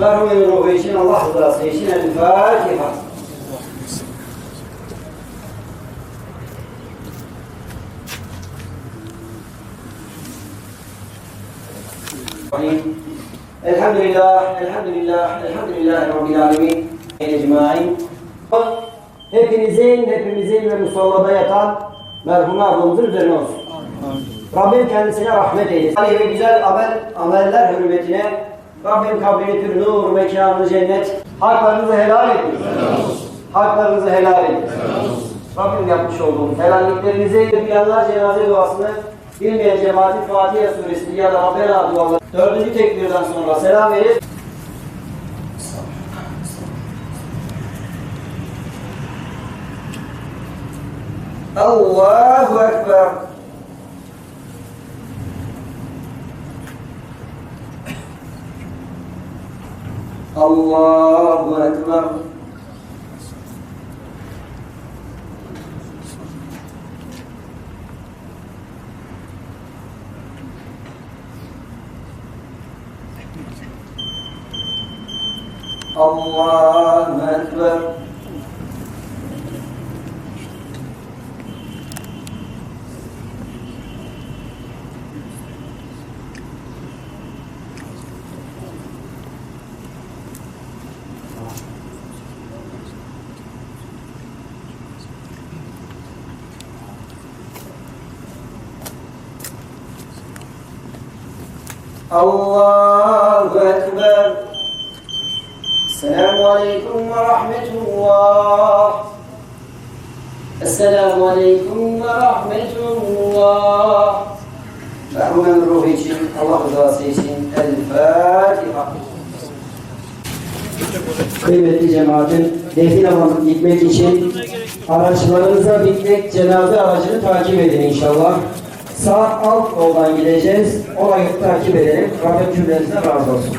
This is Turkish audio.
Merhumun ruhu için Allah rızası için El Fatiha. Elhamdülillah, elhamdülillah, elhamdülillah Rabbil alemin. Ecmain. Hepinizin, hepimizin ve musallada yatan merhum ablamızın üzerine olsun. Rabbim kendisine rahmet eylesin. Ve güzel amel, ameller hürmetine Rabbim kabrini pür nur, mekanını cennet. Haklarınızı helal edin. Haklarınızı helal edin. Rabbim yapmış olduğum helalliklerinizi duyanlar cenaze duasını bilmeyen cemaatin Fatiha suresini ya da Rabbena duaları dördüncü tekbirden sonra selam verir. Allahu Ekber. Allahu Ekber. Allahu Ekber. Allahu Ekber. Esselamu Aleyküm ve Rahmetullah. Esselamu Aleyküm ve Rahmetullah. Merhumen ruhu için, Allah rızası için El Fatiha. Kıymetli cemaatin defin alanı gitmek için araçlarınıza binmek cenaze aracını takip edin inşallah. Sağ alt yoldan gideceğiz. Orayı takip edelim. Rabbim cümlenizden razı olsun.